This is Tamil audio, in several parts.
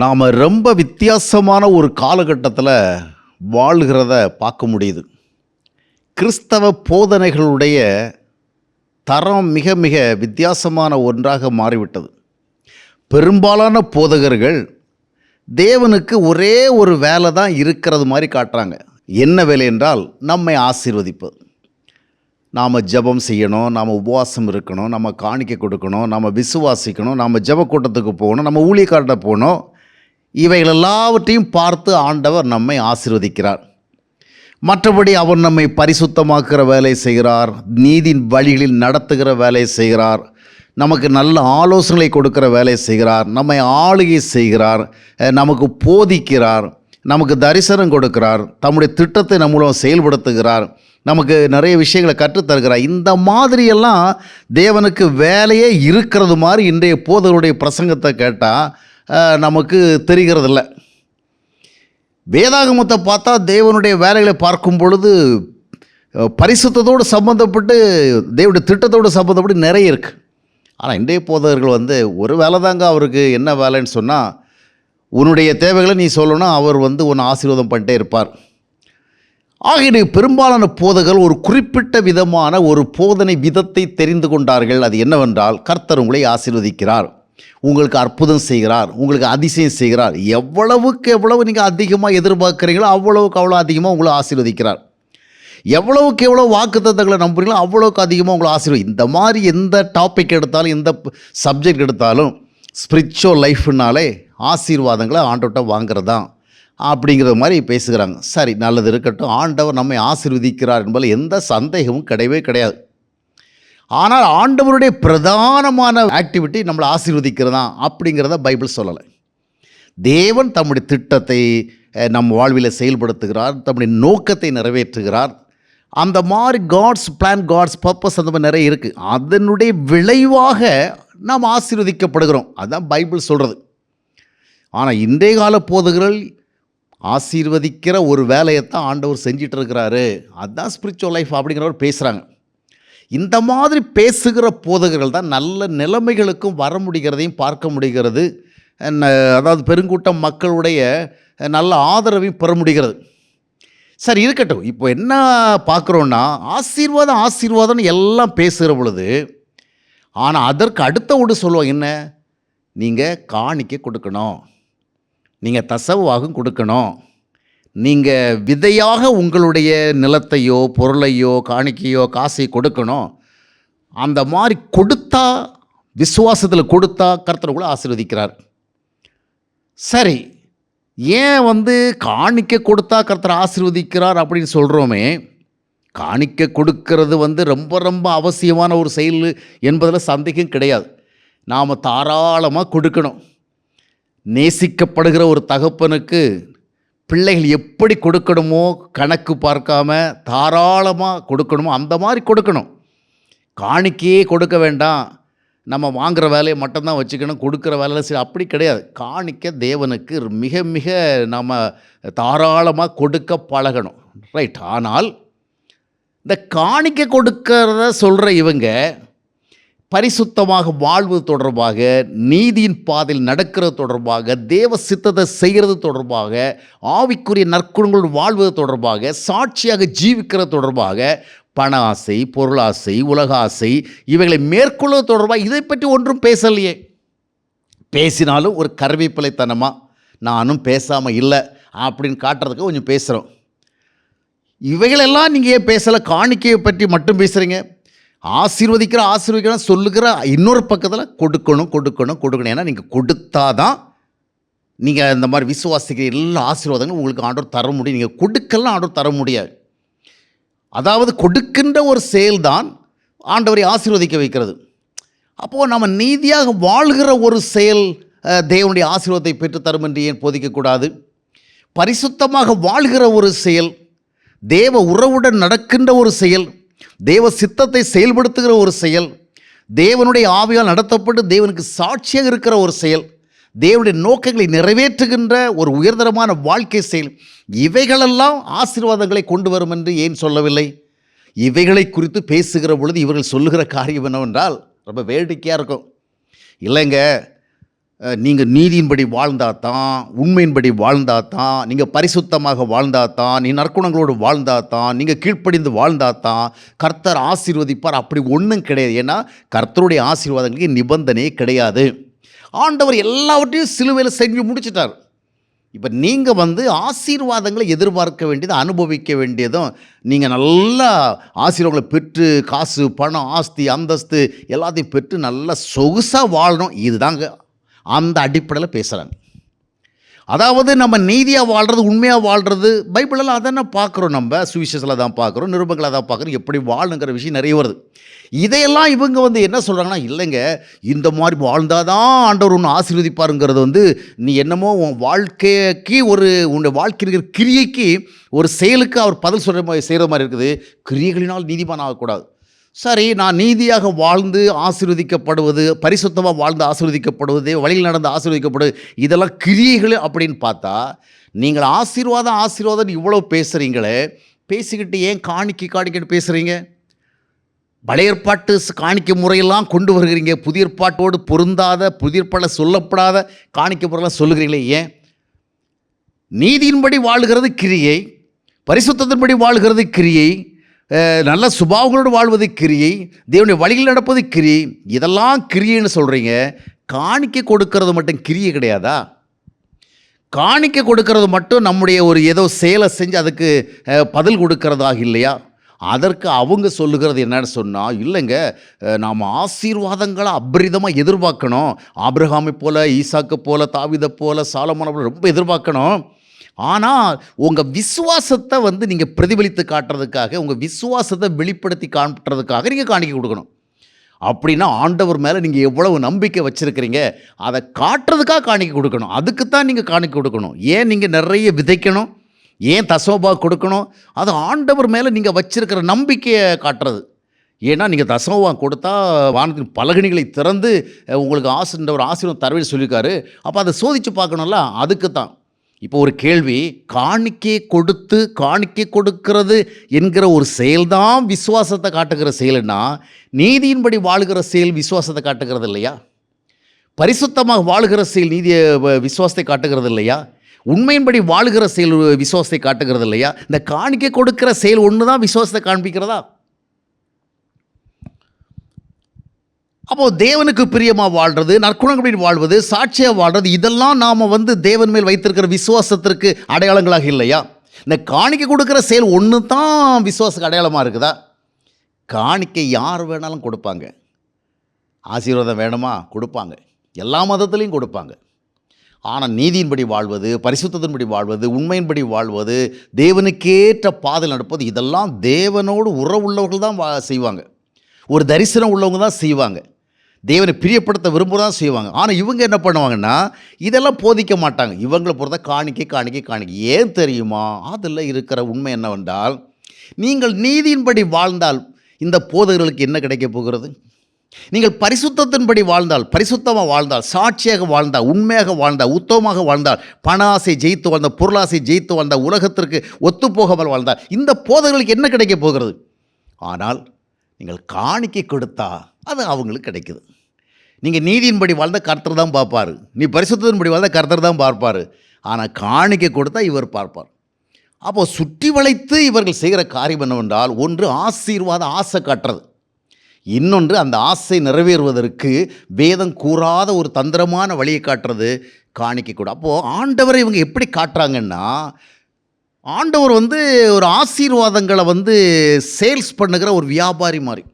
நாம் ரொம்ப வித்தியாசமான ஒரு காலகட்டத்தில் வாழ்கிறத பார்க்க முடியுது. கிறிஸ்தவ போதனைகளுடைய தரம் மிக மிக வித்தியாசமான ஒன்றாக மாறிவிட்டது. பெரும்பாலான போதகர்கள் தேவனுக்கு ஒரே ஒரு வேலை தான் இருக்கிறது மாதிரி காட்டுறாங்க. என்ன வேலை என்றால் நம்மை ஆசீர்வதிப்பது. நாம் ஜெபம் செய்யணும் நாம் உபவாசம் இருக்கணும் நம்ம காணிக்க கொடுக்கணும் நம்ம விசுவாசிக்கணும் நம்ம ஜெப கூட்டத்துக்கு போகணும் நம்ம ஊழியக்கார்ட்ட போகணும் இவைகள் எல்லாவற்றையும் பார்த்து ஆண்டவர் நம்மை ஆசீர்வதிக்கிறார். மற்றபடி அவர் நம்மை பரிசுத்தமாக்குற வேலை செய்கிறார் நீதின் வழிகளில் நடத்துகிற வேலை செய்கிறார் நமக்கு நல்ல ஆலோசனை கொடுக்கிற வேலை செய்கிறார் நம்மை ஆளுகை செய்கிறார் நமக்கு போதிக்கிறார் நமக்கு தரிசனம் கொடுக்கிறார் தம்முடைய திட்டத்தை நம்ம மூலம் செயல்படுத்துகிறார் நமக்கு நிறைய விஷயங்களை கற்றுத்தருகிறார். இந்த மாதிரியெல்லாம் தேவனுக்கு வேலையே இருக்கிறது மாதிரி இன்றைய போதருடைய பிரசங்கத்தை கேட்டால் நமக்கு தெரிகிறதில்ல. வேதாகமத்தை பார்த்தா தேவனுடைய வேலைகளை பார்க்கும் பொழுது அஹ், பரிசுத்தத்தோடு சம்மந்தப்பட்டு தேவனுடைய திட்டத்தோடு சம்மந்தப்பட்டு நிறைய இருக்குது ஆனால் இன்றைய போதகர்கள் வந்து ஒரு வேலை தாங்க அவருக்கு என்ன வேலைன்னு சொன்னால் உன்னுடைய தேவைகளை நீ சொல்லணும் அவர் வந்து உன்னை ஆசீர்வாதம் பண்ணிட்டே இருப்பார். ஆகிய பெரும்பாலான போதகர்கள் ஒரு குறிப்பிட்ட விதமான ஒரு போதனை விதத்தை தெரிந்து கொண்டார்கள். அது என்னவென்றால் கர்த்தர் உங்களை ஆசீர்வதிக்கிறார். உங்களுக்கு அற்புதம் செய்கிறார் உங்களுக்கு அதிசயம் செய்கிறார். எவ்வளவுக்கு எவ்வளவு நீங்கள் அதிகமாக எதிர்பார்க்குறீங்களோ அவ்வளவுக்கு அவ்வளோ அதிகமாக உங்களை ஆசீர்வதிக்கிறார். எவ்வளவுக்கு எவ்வளோ வாக்குத்தத்தங்களை நம்புறீங்களோ அவ்வளோக்கு அதிகமாக உங்களை ஆசீர்வதி இந்த மாதிரி எந்த டாபிக் எடுத்தாலும் எந்த சப்ஜெக்ட் எடுத்தாலும் ஸ்பிரிச்சுவல் லைஃப்னாலே ஆசீர்வாதங்களை ஆண்டவர்கிட்ட வாங்குறதான் அப்படிங்கிற மாதிரி பேசுகிறாங்க. சரி நல்லது இருக்கட்டும். ஆண்டவர் நம்மை ஆசிர்வதிக்கிறார் என்பதில் எந்த சந்தேகமும் கிடையவே கிடையாது. ஆனால் ஆண்டவருடைய பிரதானமான ஆக்டிவிட்டி நம்மளை ஆசீர்வதிக்கிறதா அப்படிங்கிறத பைபிள் சொல்லலை. தேவன் தம்முடைய திட்டத்தை நம் வாழ்வில் செயல்படுத்துகிறார் தம்முடைய நோக்கத்தை நிறைவேற்றுகிறார். அந்த மாதிரி காட்ஸ் பிளான் காட்ஸ் பர்பஸ் அந்த மாதிரி நிறைய இருக்குது அதனுடைய விளைவாக நாம் ஆசீர்வதிக்கப்படுகிறோம். அதுதான் பைபிள் சொல்கிறது ஆனால் இன்றைய கால போதுகள் ஆசீர்வதிக்கிற ஒரு வேலையைத்தான் ஆண்டவர் செஞ்சிட்டு இருக்கிறாரு. அதுதான் ஸ்பிரிச்சுவல் லைஃப் அப்படிங்கிறவர் பேசுகிறாங்க இந்த மாதிரி பேசுகிற போதகர்கள் தான் நல்ல நிலைமைகளுக்கும் வர முடிகிறதையும் பார்க்க முடிகிறது. அதாவது பெருங்கூட்டம் மக்களுடைய நல்ல ஆதரவையும் பெற முடிகிறது. சரி இருக்கட்டும். இப்போ என்ன பார்க்குறோன்னா ஆசீர்வாதம் ஆசீர்வாதம்னு எல்லாம் பேசுகிற பொழுது ஆனால் அதற்கு அடுத்த ஒன்று சொல்லுவாங்க என்ன? நீங்கள் காணிக்க கொடுக்கணும். நீங்கள் தசவாகும் கொடுக்கணும். நீங்கள் விதையாக உங்களுடைய நிலத்தையோ பொருளையோ காணிக்கையோ காசை கொடுக்கணும். அந்த மாதிரி கொடுத்தா விசுவாசத்தில் கொடுத்தா கர்த்தர் கூட ஆசீர்வதிக்கிறார். சரி ஏன் வந்து காணிக்க கொடுத்தா கர்த்தர் ஆசீர்வதிக்கிறார் அப்படின்னு சொல்கிறோமே காணிக்க கொடுக்கறது வந்து ரொம்ப ரொம்ப அவசியமான ஒரு செயல் என்பதில் சந்தேகம் கிடையாது. நாம் தாராளமாக கொடுக்கணும். நேசிக்கப்படுகிற ஒரு தகப்பனுக்கு பிள்ளைகள் எப்படி கொடுக்கணுமோ கணக்கு பார்க்காம தாராளமாக கொடுக்கணுமோ அந்த மாதிரி கொடுக்கணும். காணிக்கையே கொடுக்க வேண்டாம். நம்ம வாங்குகிற வேலையை மட்டும்தான் வச்சுக்கணும். கொடுக்குற வேலையில் சரி அப்படி கிடையாது. காணிக்க தேவனுக்கு மிக மிக நம்ம தாராளமாக கொடுக்க பழகணும். ரைட் ஆனால் இந்த காணிக்க கொடுக்கறத சொல்கிற இவங்க பரிசுத்தமாக வாழ்வது தொடர்பாக நீதியின் பாதையில் நடக்கிறது தொடர்பாக தேவ சித்தத்தை செய்கிறது தொடர்பாக ஆவிக்குரிய நற்குணங்களுடன் வாழ்வது தொடர்பாக சாட்சியாக ஜீவிக்கிறது தொடர்பாக பண ஆசை பொருளாசை உலக ஆசை இவைகளை மேற்கொள்வது தொடர்பாக இதை பற்றி ஒன்றும் பேசலையே. பேசினாலும் ஒரு கருவேப்பிலைத்தனமாக நானும் பேசாமல் இல்லை அப்படின்னு காட்டுறதுக்கு கொஞ்சம் பேசுகிறோம் இவைகளெல்லாம் நீங்கள் ஏன் பேசலை? காணிக்கையை பற்றி மட்டும் பேசுகிறீங்க ஆசீர்வதிக்கிற ஆசீர்வதிக்கிற சொல்லுகிற இன்னொரு பக்கத்தில் கொடுக்கணும் கொடுக்கணும் கொடுக்கணும். ஏன்னா நீங்கள் கொடுத்தா தான் நீங்கள் இந்த மாதிரி விசுவாசிக்கிற எல்லா ஆசீர்வாதங்களும் உங்களுக்கு ஆர்டர் தர முடியும். நீங்கள் கொடுக்கலாம் ஆர்டர் தர முடியாது. அதாவது கொடுக்கின்ற ஒரு செயல்தான் ஆண்டவரை ஆசீர்வதிக்க வைக்கிறது. அப்போது நம்ம நீதியாக வாழ்கிற ஒரு செயல் தேவனுடைய ஆசீர்வாதத்தை பெற்றுத்தரும் என்று ஏன் போதிக்கக்கூடாது? பரிசுத்தமாக வாழ்கிற ஒரு செயல் தேவ உறவுடன் நடக்கின்ற ஒரு செயல் தேவ சித்தத்தை செயல்படுத்துகிற ஒரு செயல் தேவனுடைய ஆவியால் நடத்தப்பட்டு தேவனுக்கு சாட்சியாக இருக்கிற ஒரு செயல் தேவனுடைய நோக்கங்களை நிறைவேற்றுகின்ற ஒரு உயர்தரமான வாழ்க்கை செயல். இவைகளெல்லாம் ஆசீர்வாதங்களை கொண்டு வரும் என்று ஏன் சொல்லவில்லை? இவைகளை குறித்து பேசுகிற பொழுது இவர்கள் சொல்லுகிற காரியம் என்னவென்றால் ரொம்ப வேடிக்கையாக இருக்கும். இல்லைங்க நீங்கள் நீதியின்படி வாழ்ந்தா தான் உண்மையின்படி வாழ்ந்தா தான் நீங்கள் பரிசுத்தமாக வாழ்ந்தா தான் நீ நற்குணங்களோடு வாழ்ந்தா தான் நீங்கள் கீழ்ப்படிந்து வாழ்ந்தா தான் கர்த்தர் ஆசீர்வதிப்பார். அப்படி ஒன்றும் கிடையாது. ஏன்னா கர்த்தருடைய ஆசீர்வாதங்களுக்கு நிபந்தனையே கிடையாது. ஆண்டவர் எல்லாவற்றையும் சிலுவையில் செஞ்சு முடிச்சிட்டார். இப்போ நீங்கள் வந்து ஆசீர்வாதங்களை எதிர்பார்க்க வேண்டியது அனுபவிக்க வேண்டியதும் நீங்கள் நல்லா ஆசீர்வாதங்களை பெற்று காசு பணம் ஆஸ்தி அந்தஸ்து எல்லாத்தையும் பெற்று நல்லா சொகுசாக வாழணும். இதுதாங்க அந்த அடிப்படையில் பேசுகிறாங்க அதாவது நம்ம நீதியாக வாழ்கிறது உண்மையாக வாழ்கிறது பைபிளெல்லாம் அதானே பார்க்குறோம் நம்ம? சுவிசேஷத்தில் தான் பார்க்குறோம் நிருபங்களை தான் பார்க்குறோம் எப்படி வாழணுங்கிற விஷயம் நிறைய வருது. இதையெல்லாம் இவங்க வந்து என்ன சொல்கிறாங்கன்னா இல்லைங்க இந்த மாதிரி வாழ்ந்தால் தான் ஆண்டவர் ஒன்று ஆசீர்வதிப்பாருங்கிறது வந்து நீ என்னமோ உன் வாழ்க்கைக்கு ஒரு உன்னுடைய வாழ்க்கை இருக்கிற கிரியைக்கு ஒரு செயலுக்கு அவர் பதில் சொல்கிற மாதிரி செய்கிற மாதிரி இருக்குது. கிரியைகளினால் நீதிமான் ஆகக்கூடாது. சரி நான் நீதியாக வாழ்ந்து ஆசீர்வதிக்கப்படுவது பரிசுத்தமாக வாழ்ந்து ஆசீர்வதிக்கப்படுவது வழியில் நடந்து ஆசீர்வதிக்கப்படுவது இதெல்லாம் கிரியைகள் அப்படின்னு பார்த்தா நீங்கள் ஆசீர்வாதம் ஆசீர்வாதம் இவ்வளோ பேசுகிறீங்களே பேசிக்கிட்டு ஏன் காணிக்கை காணிக்கிட்டு பேசுகிறீங்க பழைய காணிக்க காணிக்கை முறையெல்லாம் கொண்டு வருகிறீங்க புதிர்பாட்டோடு பொருந்தாத புதிய சொல்லப்படாத காணிக்கை முறையெல்லாம் சொல்லுகிறீங்களே ஏன்? நீதியின்படி வாழ்கிறது கிரியை பரிசுத்தத்தின்படி வாழ்கிறது கிரியை நல்ல சுபாவங்களோடு வாழ்வது கிரியை தேவனுடைய வழியில் நடப்பது கிரியை இதெல்லாம் கிரியைன்னு சொல்கிறீங்க காணிக்க கொடுக்கறது மட்டும் கிரியை கிடையாதா? காணிக்க கொடுக்கறது மட்டும் நம்முடைய ஒரு ஏதோ செயலை செஞ்சு அதுக்கு பதில் கொடுக்கறதாக இல்லையா? அதற்கு அவங்க சொல்லுகிறது என்னன்னு சொன்னால் இல்லைங்க நாம் ஆசீர்வாதங்களை அபரிதமாக எதிர்பார்க்கணும். ஆப்ரஹாமை போல ஈசாக்கு போல தாவிதை போல சாலமான போல ரொம்ப எதிர்பார்க்கணும். ஆனால் உங்கள் விசுவாசத்தை வந்து நீங்கள் பிரதிபலித்து காட்டுறதுக்காக உங்கள் விசுவாசத்தை வெளிப்படுத்தி காட்டுறதுக்காக நீங்கள் காணிக்க கொடுக்கணும். அப்படின்னா ஆண்டவர் மேலே நீங்கள் எவ்வளவு நம்பிக்கை வச்சுருக்கிறீங்க அதை காட்டுறதுக்காக காணிக்க கொடுக்கணும். அதுக்கு தான் நீங்கள் காணிக்க கொடுக்கணும். ஏன் நீங்கள் நிறைய விதைக்கணும்? ஏன் தசோபா கொடுக்கணும்? அது ஆண்டவர் மேலே நீங்கள் வச்சுருக்கிற நம்பிக்கையை காட்டுறது. ஏன்னா நீங்கள் தசோபா கொடுத்தா வானத்தின் பலகணிகளை திறந்து உங்களுக்கு ஆசிரியர் ஒரு ஆசீர்வாதம் தரவேன்னு சொல்லியிருக்காரு. அப்போ அதை சோதித்து பார்க்கணும்ல? அதுக்கு தான் இப்போ ஒரு கேள்வி காணிக்கை கொடுத்து காணிக்கை கொடுக்கிறது என்கிற ஒரு செயல்தான் விசுவாசத்தை காட்டுகிற செயல்னா நீதியின்படி வாழுகிற செயல் விசுவாசத்தை காட்டுகிறது இல்லையா? பரிசுத்தமாக வாழுகிற செயல் நீதியை விசுவாசத்தை காட்டுகிறது இல்லையா? உண்மையின்படி வாழுகிற செயல் விசுவாசத்தை காட்டுகிறது இல்லையா? இந்த காணிக்கை கொடுக்கிற செயல் ஒன்று தான் விசுவாசத்தை காண்பிக்கிறதா? அப்போது தேவனுக்கு பிரியமாக வாழ்கிறது நற்குணங்களில் வாழ்வது சாட்சியாக வாழ்றது இதெல்லாம் நாம் வந்து தேவன் மேல் வைத்திருக்கிற விசுவாசத்திற்கு அடையாளங்களாக இல்லையா? இந்த காணிக்கை கொடுக்குற செயல் ஒன்று தான் விசுவாசத்துக்கு அடையாளமாக இருக்குதா? காணிக்கை யார் வேணாலும் கொடுப்பாங்க. ஆசீர்வாதம் வேணுமா? கொடுப்பாங்க. எல்லா மதத்துலேயும் கொடுப்பாங்க. ஆனால் நீதியின்படி வாழ்வது பரிசுத்தத்தின்படி வாழ்வது உண்மையின்படி வாழ்வது தேவனுக்கேற்ற பாதையில் நடப்பது இதெல்லாம் தேவனோடு உறவுள்ளவர்கள் தான் வா செய்வாங்க. ஒரு தரிசனம் உள்ளவங்க தான் செய்வாங்க. தேவனை பிரியப்படுத்த விரும்புகிறதான் செய்வாங்க. ஆனால் இவங்க என்ன பண்ணுவாங்கன்னா இதெல்லாம் போதிக்க மாட்டாங்க. இவங்களை பொறுத்த காணிக்கை காணிக்கை காணிக்கை. ஏன் தெரியுமா? அதில் இருக்கிற உண்மை என்னவென்றால் நீங்கள் நீதியின்படி வாழ்ந்தால் இந்த போதகர்களுக்கு என்ன கிடைக்க போகிறது? நீங்கள் பரிசுத்தத்தின்படி வாழ்ந்தால் பரிசுத்தமாக வாழ்ந்தால் சாட்சியாக வாழ்ந்தால் உண்மையாக வாழ்ந்தால் உத்தமமாக வாழ்ந்தால் பண ஆசை ஜெயித்து வாழ்ந்தால் பொருளாசை ஜெயித்து வாழ்ந்தால் உலகத்திற்கு ஒத்துப்போகாமல் வாழ்ந்தால் இந்த போதகர்களுக்கு என்ன கிடைக்க போகிறது? ஆனால் நீங்கள் காணிக்கை கொடுத்தா அது அவங்களுக்கு கிடைக்குது. நீங்கள் நீதியின்படி வாழ்ந்த கர்த்தர் தான் பார்ப்பார். நீ பரிசுத்தின்படி வாழ்ந்த கர்த்தர் தான் பார்ப்பார். ஆனால் காணிக்கை கொடுத்தா இவர் பார்ப்பார். அப்போ சுற்றி வளைத்து இவர்கள் செய்கிற காரியம் என்னவென்றால் ஒன்று ஆசீர்வாத ஆசை காட்டுறது. இன்னொன்று அந்த ஆசை நிறைவேறுவதற்கு வேதம் கூறாத ஒரு தந்திரமான வழியை காட்டுறது காணிக்கை கூட. அப்போது ஆண்டவரை இவங்க எப்படி காட்டுறாங்கன்னா ஆண்டவர் வந்து ஒரு ஆசீர்வாதங்களை வந்து சேல்ஸ் பண்ணுகிற ஒரு வியாபாரி மாதிரி.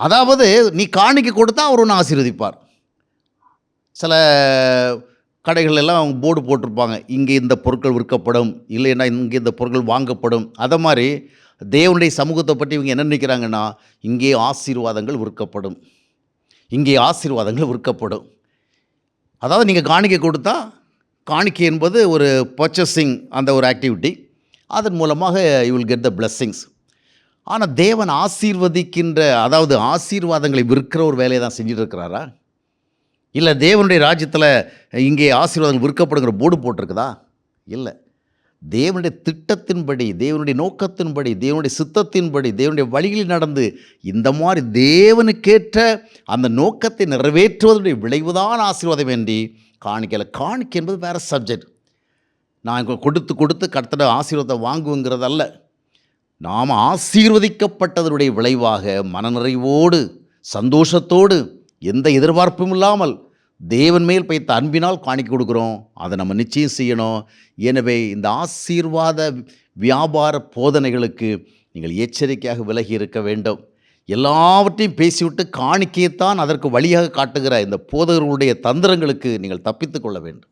அதாவது நீ காணிக்கை கொடுத்தா அவர் ஒன்று ஆசீர்வதிப்பார். சில கடைகள் எல்லாம் அவங்க போர்டு போட்டிருப்பாங்க. இங்கே இந்த பொருட்கள் விற்கப்படும் இல்லைன்னா இங்கே இந்த பொருட்கள் வாங்கப்படும். அதை மாதிரி தேவனுடைய சமூகத்தை பற்றி இவங்க என்ன நினைக்கிறாங்கன்னா இங்கே ஆசீர்வாதங்கள் விற்கப்படும். இங்கே ஆசீர்வாதங்கள் விற்கப்படும். அதாவது நீங்கள் காணிக்கை கொடுத்தா காணிக்கை என்பது ஒரு பர்ச்சஸிங் அந்த ஒரு ஆக்டிவிட்டி அதன் மூலமாக you will get the blessings ஆனால் தேவன் ஆசீர்வதிக்கின்ற அதாவது ஆசீர்வாதங்களை விற்கிற ஒரு வேலையை தான் செஞ்சுட்டு இருக்கிறாரா இல்லை தேவனுடைய ராஜ்யத்தில் இங்கே ஆசீர்வாதங்கள் விற்கப்படுங்கிற போர்டு போட்டிருக்குதா? இல்லை. தேவனுடைய திட்டத்தின்படி தேவனுடைய நோக்கத்தின்படி தேவனுடைய சித்தத்தின்படி தேவனுடைய வழிகளில் நடந்து இந்த மாதிரி தேவனுக்கேற்ற அந்த நோக்கத்தை நிறைவேற்றுவதனுடைய விளைவுதான் ஆசீர்வாதம் வேண்டி காணிக்கல காணிக்கை என்பது வேறு சப்ஜெக்ட் நான் கொடுத்து கொடுத்து கடத்தட ஆசீர்வாதத்தை வாங்குங்கிறதல்ல. நாம் ஆசீர்வதிக்கப்பட்டதனுடைய விளைவாக மனநிறைவோடு சந்தோஷத்தோடு எந்த எதிர்பார்ப்பும் இல்லாமல் தேவன் மேல் பைத்த அன்பினால் காணிக்க கொடுக்குறோம். அதை நம்ம நிச்சயம் செய்யணும். எனவே இந்த ஆசீர்வாத வியாபார போதனைகளுக்கு நீங்கள் எச்சரிக்கையாக விலகி இருக்க வேண்டும். எல்லாவற்றையும் பேசிவிட்டு காணிக்கையைத்தான் அதற்கு வழியாக காட்டுகிற இந்த போதகர்களுடைய தந்திரங்களுக்கு நீங்கள் தப்பித்து கொள்ள வேண்டும்.